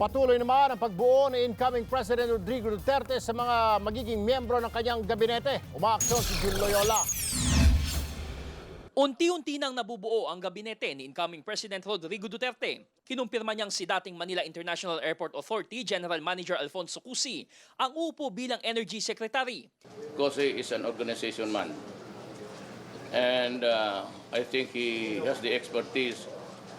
Patuloy naman ang pagbuo ni incoming President Rodrigo Duterte sa mga magiging miyembro ng kanyang gabinete. Umaaksyon si Jun Loyola. Unti-unti nang nabubuo ang gabinete ni incoming President Rodrigo Duterte. Kinumpirma niyang si dating Manila International Airport Authority General Manager Alfonso Cusi ang upo bilang Energy Secretary. COSE is an organization man. And uh, I think he has the expertise.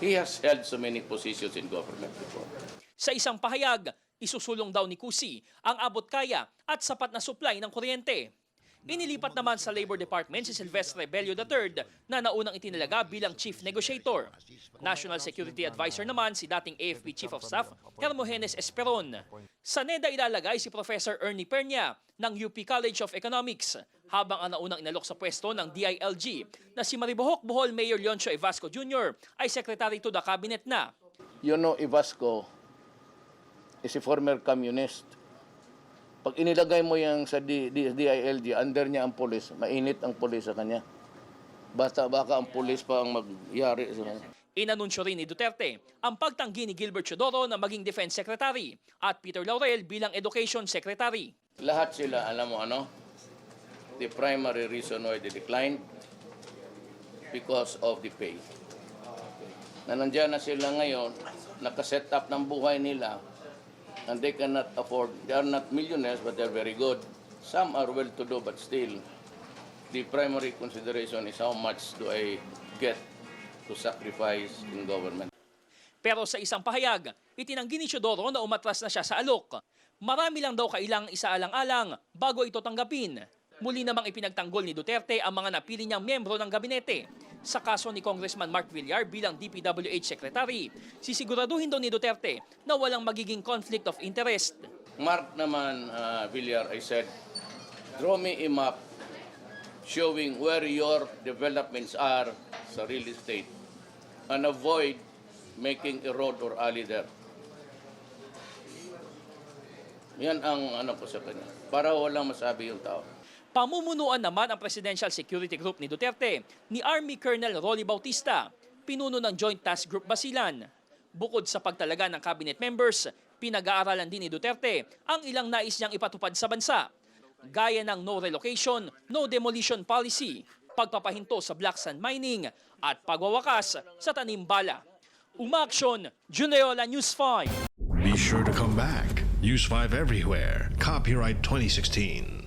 He has held so many positions in government before. Sa isang pahayag, isusulong daw ni Cusi ang abot kaya at sapat na supply ng kuryente. Inilipat naman sa Labor Department si Silvestre Bello III na naunang itinalaga bilang Chief Negotiator. National Security Advisor naman si dating AFP Chief of Staff Hermogenes Esperon. Sa NEDA ilalagay si Professor Ernie Pernia ng UP College of Economics habang ang naunang inalok sa pwesto ng DILG na si Maribohok Bohol Mayor Leoncio Evasco Jr. ay Secretary to the Cabinet na. You know, Ivasco is a former communist. Pag inilagay mo yung sa D- D- DILG, under niya ang polis, mainit ang polis sa kanya. Basta baka ang polis pa ang magyari sa kanya. Inanunsyo rin ni Duterte ang pagtanggi ni Gilbert Chodoro na maging Defense Secretary at Peter Laurel bilang Education Secretary. Lahat sila, alam mo ano, the primary reason why they declined, because of the pay. Na nandiyan na sila ngayon, nakaset up ng buhay nila, and they cannot afford, they are not millionaires, but they're very good. Some are well-to-do, but still, the primary consideration is how much do I get to sacrifice in government. Pero sa isang pahayag, itinanggi ni Chodoro na umatras na siya sa alok. Marami lang daw kailang isaalang-alang bago ito tanggapin. Muli namang ipinagtanggol ni Duterte ang mga napili niyang miyembro ng gabinete. Sa kaso ni Congressman Mark Villar bilang DPWH Secretary, sisiguraduhin daw ni Duterte na walang magiging conflict of interest. Mark naman, uh, Villar, I said, draw me a map showing where your developments are sa real estate and avoid making a road or alley there. Yan ang ano ko sa kanya. Para walang masabi yung tao. Pamumunuan naman ang Presidential Security Group ni Duterte ni Army Colonel Rolly Bautista, pinuno ng Joint Task Group Basilan. Bukod sa pagtalaga ng cabinet members, pinag-aaralan din ni Duterte ang ilang nais niyang ipatupad sa bansa. Gaya ng no relocation, no demolition policy, pagpapahinto sa black sand mining at pagwawakas sa tanimbala. Umaksyon, Juneola News 5. Be sure to come back. Use 5 everywhere. Copyright 2016.